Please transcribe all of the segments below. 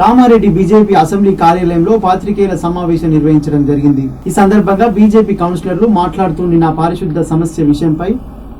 Kamareddy BJP assembly కార్యాలయంలో పాత్రికేయుల సమావేశం నిర్వహించడం జరిగింది. ఈ సందర్భంగా బీజేపీ కౌన్సిలర్లు మాట్లాడుతూ నిన్న పారిశుద్ధ సమస్య విషయంపై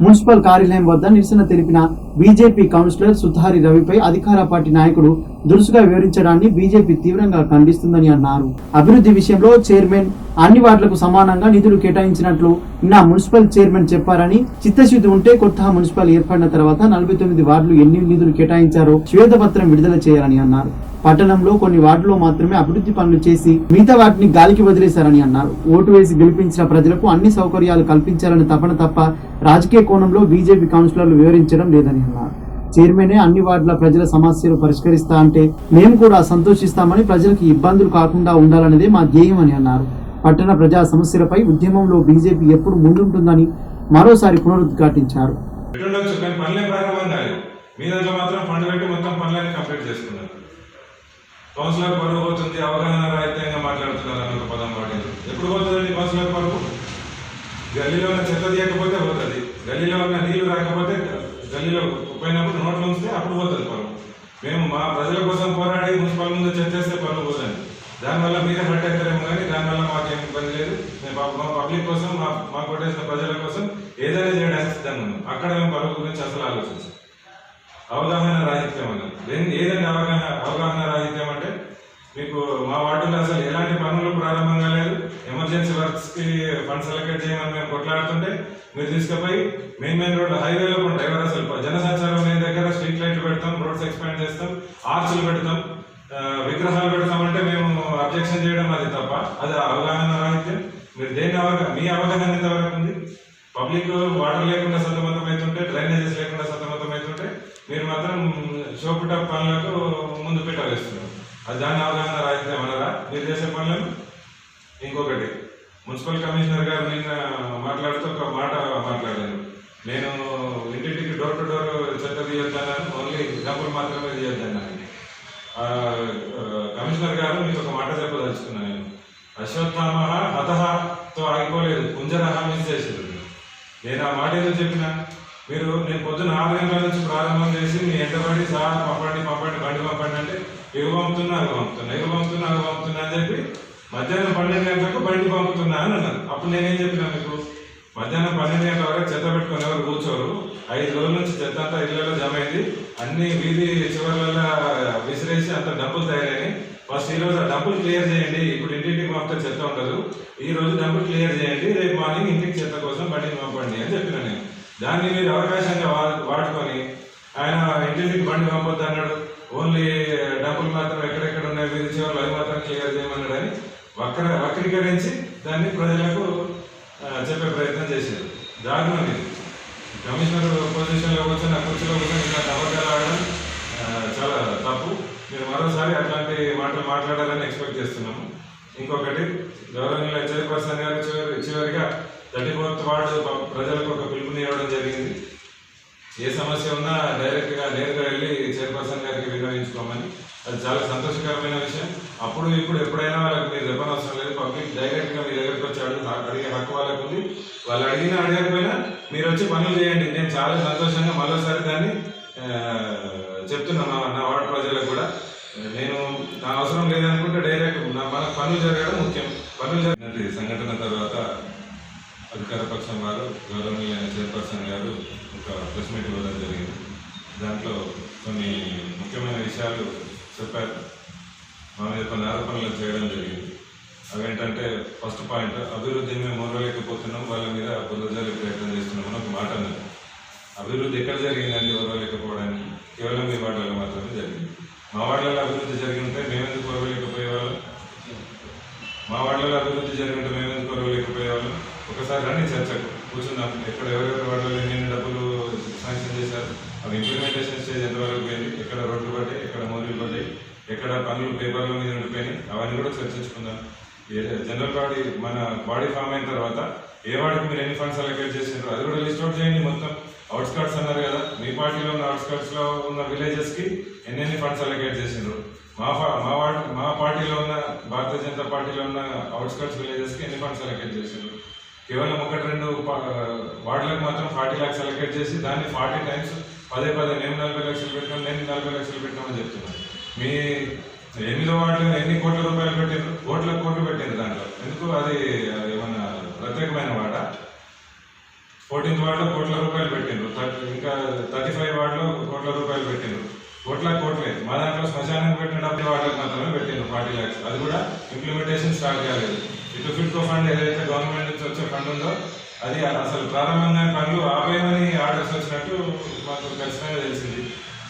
మున్సిపల్ కార్యాలయం వద్ద నిరసన తెలిపిన బీజేపీ కౌన్సిలర్ సుధారి రవిపై అధికార పార్టీ నాయకుడు దురుసుగా వివరించడాన్ని బీజేపీ తీవ్రంగా ఖండిస్తుందని అన్నారు. అభివృద్ధి విషయంలో చైర్మన్ అన్ని వార్డులకు సమానంగా నిధులు కేటాయించినట్లు నిన్న మున్సిపల్ చైర్మన్ చెప్పారని చిత్తశుద్ధి ఉంటే కొత్త మున్సిపల్ ఏర్పడిన తర్వాత నలభై తొమ్మిది వార్డులు ఎన్ని నిధులు కేటాయించారో శ్వేతపత్రం విడుదల చేయాలని అన్నారు. పట్టణంలో కొన్ని వార్డులో మాత్రమే అభివృద్ధి పనులు చేసి మిగతా వాటిని గాలికి వదిలేశారని అన్నారు. ఓటు వేసి గెలిపించిన ప్రజలకు అన్ని సౌకర్యాలు కల్పించాలని తపన తప్ప రాజకీయ కోణంలో బీజేపీ కౌన్సిలర్లు వివరించడం లేదని అన్నారు. చైర్మనే అన్ని వార్డుల ప్రజల సమస్యలు పరిష్కరిస్తా అంటే మేము కూడా సంతోషిస్తామని ప్రజలకు ఇబ్బందులు కాకుండా ఉండాలన్నదే మా ధ్యేయం అని అన్నారు. పట్టణ ప్రజా సమస్యలపై ఉద్యమంలో బీజేపీ ఎప్పుడు ముందుంటుందని మరోసారి పునరుద్ఘాటించారు. కౌన్సిలర్ పరువు పోతుంది అవగాహన రాహిత్యంగా మాట్లాడుతున్నారు అని ఒక పదం పాటించారు. ఎప్పుడు పోతుందండి కౌన్సిలర్ పరువు? గల్లీలో ఉన్న చెత్త తీయకపోతే పోతుంది. గల్లీలో ఉన్న నీళ్ళు రాకపోతే గల్లీలో పోయినప్పుడు నోట్లు ఉంచితే అప్పుడు పోతుంది పరువు మేము మా ప్రజల కోసం పోరాడి మున్సిపల్ ముందు చర్చేస్తే పరువు పోతుంది దానివల్ల మీరే హర్ట్ అవుతారేమో కానీ దానివల్ల మాకేం ఇబ్బంది లేదు. మేము మా- పబ్లిక్ కోసం మా మా కొట్టేసిన ప్రజల కోసం ఏదైనా చేయడానికి సిద్ధంగా ఉన్నాం అక్కడ మేము పరుగు గురించి అసలు ఆలోచించాం. అవగాహన రాహిత్యం అన్నది. ఏదైనా అవగాహన అవగాహన రాహిత్యం అంటే మీకు మా వార్డులో అసలు ఎలాంటి పనులు ప్రారంభం కాలేదు ఎమర్జెన్సీ వర్క్స్కి ఫండ్స్ అలకేట్ చేయమని మేము కొట్లాడుతుంటే మీరు తీసుకుపోయి మెయిన్ మెయిన్ రోడ్ హైవేలో కూడా డ్రైవర్ అసలు. జనసంచారం లేని దగ్గర స్ట్రీట్ లైట్లు పెడతాం రోడ్స్ ఎక్స్పాండ్ చేస్తాం ఆర్చ్లు పెడతాం విగ్రహాలు పెడతామంటే మేము అబ్జెక్షన్ చేయడం అది తప్ప అది అవగాహన రాహిత్యం. మీరు దేని అవగాహన మీ అవగాహన ఎంతవరకు ఉంది? పబ్లిక్ వాటర్ లేకుండా సతమతం అవుతుంటే డ్రైనేజెస్ లేకుండా సతమతం అవుతుంటే మీరు మాత్రం షోపుట పనులకు ముందు పీట వేస్తున్నారు. అది దాని అవగాహన రాహిత్యం అనరా మీరు చేసే పనులను ఇంకొకటి మున్సిపల్ కమిషనర్ గారు నిన్న మాట్లాడుతూ ఒక మాట మాట్లాడారు. నేను ఇంటింటికి డోర్ టు డోర్ చెత్త తీయొద్దన్నాను ఓన్లీ డబ్బులు మాత్రమే తీయొద్దన్నాను. కమిషనర్ గారు మీకు ఒక మాట చెప్పదలుచుకున్నాను నేను. అశ్వత్థామ హతహతో ఆగిపోలేదు. కుంజరహ మిస్ చేసేది నేను ఆ మాట ఏదో చెప్పిన? మీరు నేను పొద్దున్న ఆరు గంటల నుంచి ప్రారంభం చేసి మీ ఎంటబడి సార్ పంపండి పంపండి బండి పంపండి అంటే ఇవి పంపుతున్నా అగు పంపుతున్నా ఎగు పంపుతున్నా అగు పంపుతున్నా అని చెప్పి మధ్యాహ్నం పన్నెండు గంటలకు బండి పంపుతున్నా అని అన్నారు. అప్పుడు నేనేం చెప్పినా మీకు? మధ్యాహ్నం పన్నెండు గంటల వరకు చెత్త పెట్టుకుని ఎవరు కూర్చోరు? ఐదు రోజుల నుంచి చెత్త అంతా ఇళ్ళలో జమ అయింది. అన్ని వీధి చివర్లలో విసిరేసి అంత డబ్బులు తయారైనాయి. ఫస్ట్ ఈ రోజు డబ్బులు క్లియర్ చేయండి. ఇప్పుడు ఇంటింటికి పంపితే చెత్త ఉండదు ఈ రోజు డబ్బులు క్లియర్ చేయండి. రేపు మార్నింగ్ ఇంటికి చెత్త కోసం బండిని పంపండి అని చెప్పిన నేను. దాన్ని మీరు అవకాశంగా వాడుకొని ఆయన ఇంటింటికి బండి పంపొద్దు అన్నాడు. ఓన్లీ డబ్బులు మాత్రం ఎక్కడెక్కడ ఉన్నాయి? వీధి చివర్లు అవి మాత్రం క్లియర్ చేయమన్నాడని వక్ర వక్రీకరించి దాన్ని ప్రజలకు చెప్పే ప్రయత్నం చేశారు. దారుణం ఇది కమిషనర్ పొజిషన్లో కూర్చొని ఆ కుర్చీలో కూర్చొని ఇలాంటి అబద్ధాలు ఆడడం ఆ, చాలా తప్పు మీరు మరోసారి అట్లాంటి మాటలు మాట్లాడాలని ఎక్స్పెక్ట్ చేస్తున్నాము. ఇంకొకటి గౌరవనీయుల చైర్పర్సన్ గారు చివరి చివరిగా థర్టీ ఫోర్త్ వార్డు ప్రజలకు ఒక పిలుపుని ఇవ్వడం జరిగింది. ఏ సమస్య ఉన్నా డైరెక్ట్గా నేరుగా వెళ్ళి చైర్పర్సన్ గారికి వినియోగించుకోమని అది చాలా సంతోషకరమైన విషయం. అప్పుడు ఇప్పుడు ఎప్పుడైనా వాళ్ళకి మీరు చెప్పనవసరం లేదు. పబ్లిక్ డైరెక్ట్గా మీ దగ్గరికి వచ్చి అడుగు అడిగే హక్కు వాళ్ళకు ఉంది. వాళ్ళు అడిగినా అడగకపోయినా మీరు వచ్చి పనులు చేయండి. నేను చాలా సంతోషంగా మరోసారి దాన్ని చెప్తున్నాను నా వార్డు ప్రజలకు కూడా. నేను నా అవసరం లేదనుకుంటే డైరెక్ట్ నా మన పనులు జరగడం ముఖ్యం. పనులు జరిగినట్టు సంఘటన తర్వాత అధికార పక్షం వారు గౌరవనీయ చైర్పర్సన్ గారు ఒక ప్రెస్ మీట్ ఇవ్వడం జరిగింది. దాంట్లో కొన్ని ముఖ్యమైన విషయాలు చెప్పారు. మా మీద కొన్ని ఆరోపణలు చేయడం జరిగింది. అవేంటంటే ఫస్ట్ పాయింట్ అభివృద్ధి మేము మూడలేకపోతున్నాం వాళ్ళ మీద బురదజల్లి ప్రయత్నం చేస్తున్నాం అని ఒక మాట అన్నది. అభివృద్ధి ఎక్కడ జరిగింది ఓర్వలేకపోవడానికి కేవలం మీ వార్డులలో మాత్రమే జరిగింది మా వార్డులలో అభివృద్ధి జరిగి ఉంటే మేమెందుకు ఓర్వలేకపోయేవాళ్ళం మా వార్డులలో అభివృద్ధి జరిగినట్టు మేము ఎందుకు కొరవలేకపోయేవాళ్ళం ఒకసారి రండి చర్చకు కూర్చుందాం ఎక్కడ ఎవరెవరి వార్డులో ఎన్ని డబ్బులు శాంక్షన్ చేశారు అవి ఇంప్లిమెంటేషన్ స్టేజ్ ఎంతవరకు పోయింది ఎక్కడ రోడ్లు పడ్డాయి ఎక్కడ మోరీలు పడ్డాయి ఎక్కడ పేపర్ల మీద ఉండిపోయినాయి. అవన్నీ కూడా చర్చించుకుందాం. జనరల్ బాడీ మన బాడీ ఫామ్ అయిన తర్వాత ఏ వాడికి మీరు ఎన్ని ఫండ్స్ అలొకేట్ చేసినారు అది కూడా లిస్ట్ అవుట్ చేయండి మొత్తం. అవుట్స్కట్స్ అన్నారు కదా మీ పార్టీలో ఉన్న outskirts ఉన్న విలేజెస్కి ఎన్నెన్ని ఎన్ని ఫండ్స్ అలొకేట్ చేసిండ్రు. మా ఫా- మా వార్డ్ మా పార్టీలో ఉన్న భారతీయ జనతా పార్టీలో ఉన్న అవుట్స్కట్స్ విలేజెస్కి ఎన్ని ఫండ్స్ అలొకేట్ చేసినారు కేవలం ఒకటి రెండు వార్డులకు మాత్రం ఫార్టీ ల్యాక్స్ అలొకేట్ చేసి దాన్ని ఫార్టీ టైమ్స్ పదే పదే మేము నలభై లక్షలు పెట్టాం నేను నలభై లక్షలు పెట్టామని చెప్తున్నాను మీ ఎనిమిది వాటిలో ఎన్ని కోట్ల రూపాయలు పెట్టిండ్రు కోట్ల కోట్లు పెట్టిండ్రు దాంట్లో. ఎందుకు? అది అది ఏమన్నా ప్రత్యేకమైన వాట ఫోర్టీన్త్ వార్డులో కోట్ల రూపాయలు పెట్టిండ్రు. ఇంకా థర్టీ ఫైవ్ వార్డులో కోట్ల రూపాయలు పెట్టిండ్రు. కోట్ల కోట్లే. మా దాంట్లో శ్మశానం పెట్టిన డబ్బు వాటికి మాత్రమే పెట్టిండ్రు ఫార్టీ ల్యాక్స్. అది కూడా ఇంప్లిమెంటేషన్ స్టార్ట్ కాలేదు. ఇటు ఫిట్కో ఫండ్ ఏదైతే గవర్నమెంట్ నుంచి వచ్చే ఫండ్ ఉందో అది అసలు ప్రారంభంగా పనులు ఆపేయమని ఆర్డర్స్ వచ్చినట్టు మాకు ఖచ్చితంగా తెలిసింది.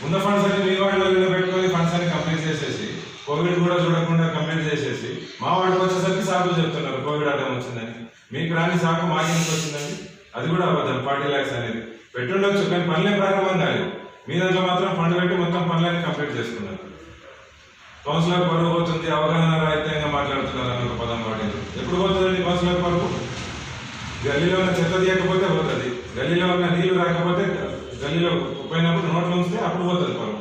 ఉన్న ఫండ్స్ అన్ని మీ వాళ్ళు పెట్టుకొని ఫండ్స్ అన్ని కంప్లీట్ చేసేసి కోవిడ్ కూడా చూడకుండా కంప్లీట్ చేసేసి మా వాళ్ళకి వచ్చేసరికి సాకులు చెప్తున్నారు కోవిడ్ అడ్డం వచ్చిందని. మీకు రాని సాకు ఇంటికి వచ్చిందని. అది కూడా అబద్ధం ఫార్టీ ల్యాక్స్ అనేది. పెట్టుండొచ్చు కానీ పనులే ప్రారంభం కాలేదు. మీ దాంట్లో మాత్రం ఫండ్ పెట్టి మొత్తం పనులన్నీ కంప్లీట్ చేసుకున్నారు. కౌన్సిలర్ పరువు పోతుంది అవగాహన రాహిత్యంగా మాట్లాడుతున్నారు అని ఒక పదం వాడింది ఎప్పుడు పోతుందండి కౌన్సిలర్ పరువు? గల్లీలో ఉన్న చెత్త తీయకపోతే పోతుంది. గల్లీలో ఉన్న నీళ్ళు రాకపోతే గల్లీలో పోయినప్పుడు నోట్లు ఉంచితే అప్పుడు పోతుంది పరువు.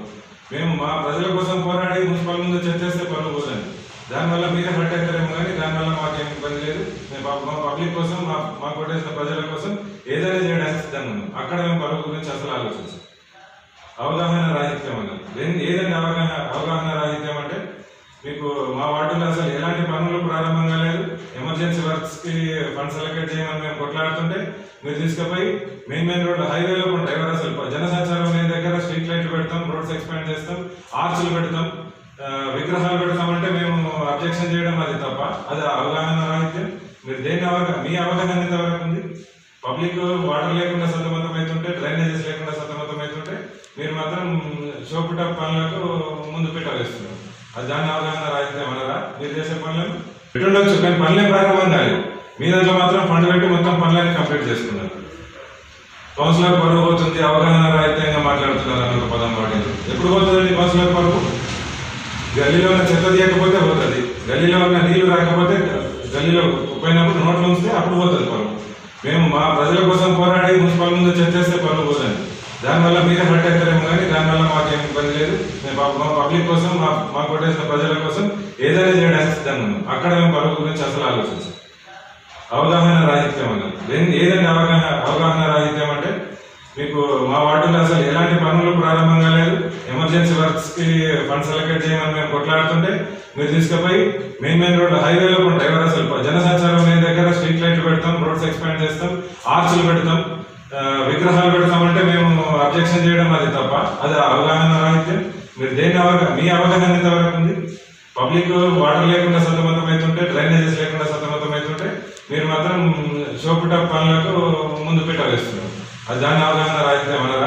మేము మా ప్రజల కోసం పోరాడి మున్సిపల్ ముందు చర్చేస్తే పనులు పోదండి దానివల్ల మీరే హర్ట్ అవుతారేమో కానీ దానివల్ల మాకేం ఇబ్బంది లేదు. మేము మా- పబ్లిక్ కోసం మా మా కొట్టేసిన ప్రజల కోసం ఏదైనా చేయడానికి సిద్ధంగా ఉన్నాం. అక్కడ మేము పరువు గురించి అసలు ఆలోచించాం. అవగాహన రాహిత్యం అన్నది. ఏదంటే అవగాహన అవగాహన రాహిత్యం అంటే మీకు మా వార్డులో అసలు ఎలాంటి పనులు ప్రారంభం కాలేదు ఎమర్జెన్సీ వర్క్స్కి ఫండ్స్ సెలెక్ట్ చేయమని మేము కొట్లాడుతుంటే మీరు తీసుకుపోయి మెయిన్ మెయిన్ రోడ్ హైవేలో ఉంటాయి ఎవరు అసలు జనసంఖ్య లేని దగ్గర స్ట్రీట్ లైట్లు పెడతాం రోడ్స్ ఎక్స్పాండ్ చేస్తాం ఆర్చులు పెడతాం విగ్రహాలు పెడతామంటే మేము అబ్జెక్షన్ చేయడం అది తప్ప అది అవగాహన రాహిత్యం. మీరు దేని అవగాహన మీ అవగాహన ఎంతవరకు ఉంది? పబ్లిక్ వాటర్ లేకుండా సతమతం అవుతుంటే డ్రైనేజెస్ లేకుండా సతమతం అవుతుంటే మీరు మాత్రం షోపుట పనులకు ముందు పెట్టవేస్తున్నారు అది దాని అవగాహన రాహిత్యం అనరా? మీరు చేసే పనులను? పెట్టుండొచ్చు కానీ పనులే ప్రారంభం కాలేదు. మీ దాంట్లో మాత్రం ఫండ్ పెట్టి మొత్తం పనులన్నీ కంప్లీట్ చేసుకున్నారు. కౌన్సిలర్ బరువు అవుతుంది అవగాహన రాహిత్యంగా మాట్లాడుతున్నారు అని ఒక పదం వాడింది ఎప్పుడు పోతుందండి కౌన్సిలర్ పరువు గల్లీలో ఉన్న చెత్త తీయకపోతే పోతుంది. గల్లీలో ఉన్న నీళ్ళు రాకపోతే గల్లీలో పోయినప్పుడు నోట్లు ఉంచితే అప్పుడు పోతుంది పరువు మేము మా ప్రజల కోసం పోరాడి మున్సిపల్ ముందు చెత్తేస్తే పరువు పోతుంది దానివల్ల మీరే హర్ట్ అవుతారేమో కానీ దానివల్ల మాకేం ఇబ్బంది లేదు. మేము మా- మా పబ్లిక్ కోసం మా మా కొట్టేసిన ప్రజల కోసం ఏదైనా చేయడానికి సిద్ధంగా ఉన్నాం. అక్కడ మేము పరువు గురించి అసలు ఆలోచించాం. అవగాహన రాహిత్యం అన్నది. ఏదంటే అవగాహన అవగాహన రాహిత్యం అంటే మీకు మా వార్డులో అసలు ఎలాంటి ఎమర్జెన్సీ కి ఫండ్స్ అలొకేట్ చేయమని మేము కొట్లాడుతుంటే మీరు తీసుకుపోయి మెయిన్ మెయిన్ రోడ్ హైవేలో ఉంటాయి డ్రైవర్ అసలు జనసంచారం లేని దగ్గర స్ట్రీట్ లైట్లు పెడతాం రోడ్స్ ఎక్స్పాండ్ చేస్తాం ఆర్చులు పెడతాం విగ్రహాలు పెడతామంటే మేము అబ్జెక్షన్ చేయడం అది తప్ప అది అవగాహన రాహిత్యం. మీరు దేని అవగాహన మీ అవగాహన ఎంతవరకు ఉంది? పబ్లిక్ వాటర్ లేకుండా సతమతం అవుతుంటే డ్రైనేజెస్ లేకుండా సతమతం అవుతుంటే మీరు మాత్రం షోపుట పనులకు ముందు పెట్టవేస్తున్నారు అది దాని అవగాహన రాహిత్యం అనరా